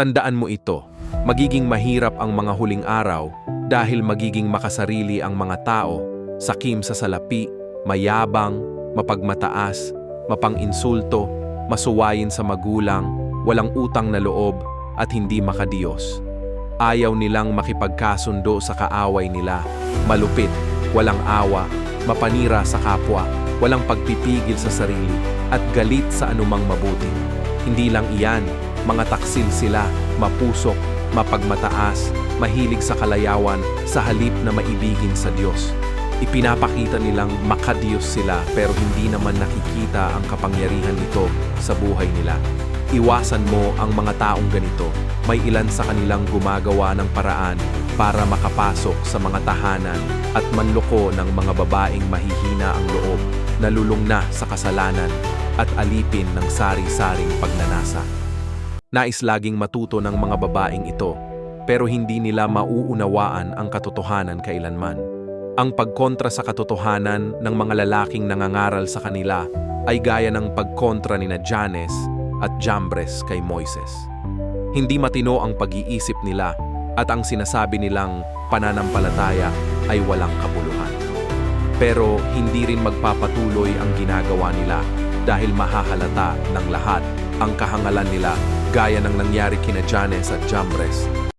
Tandaan mo ito, magiging mahirap ang mga huling araw dahil magiging makasarili ang mga tao, sakim sa salapi, mayabang, mapagmataas, mapang-insulto, masuwayin sa magulang, walang utang na loob, at hindi makadiyos. Ayaw nilang makipagkasundo sa kaaway nila, malupit, walang awa, mapanira sa kapwa, walang pagpipigil sa sarili, at galit sa anumang mabuti. Hindi lang iyan, mga taksil sila, mapusok, mapagmataas, mahilig sa kalayawan sa halip na maibigin sa Diyos. Ipinapakita nilang makadiyos sila pero hindi naman nakikita ang kapangyarihan nito sa buhay nila. Iwasan mo ang mga taong ganito. May ilan sa kanilang gumagawa ng paraan para makapasok sa mga tahanan at manloko ng mga babaeng mahihina ang loob, nalulung na sa kasalanan at alipin ng sari-saring pagnanasa. Nais laging matuto ng mga babaeng ito, pero hindi nila mauunawaan ang katotohanan kailanman. Ang pagkontra sa katotohanan ng mga lalaking nangangaral sa kanila ay gaya ng pagkontra ni Janes at Jambres kay Moises. Hindi matino ang pag-iisip nila at ang sinasabi nilang pananampalataya ay walang kapuluhan. Pero hindi rin magpapatuloy ang ginagawa nila dahil mahahalata ng lahat ang kahangalan nila gaya ng nangyari kina Janes at Jambres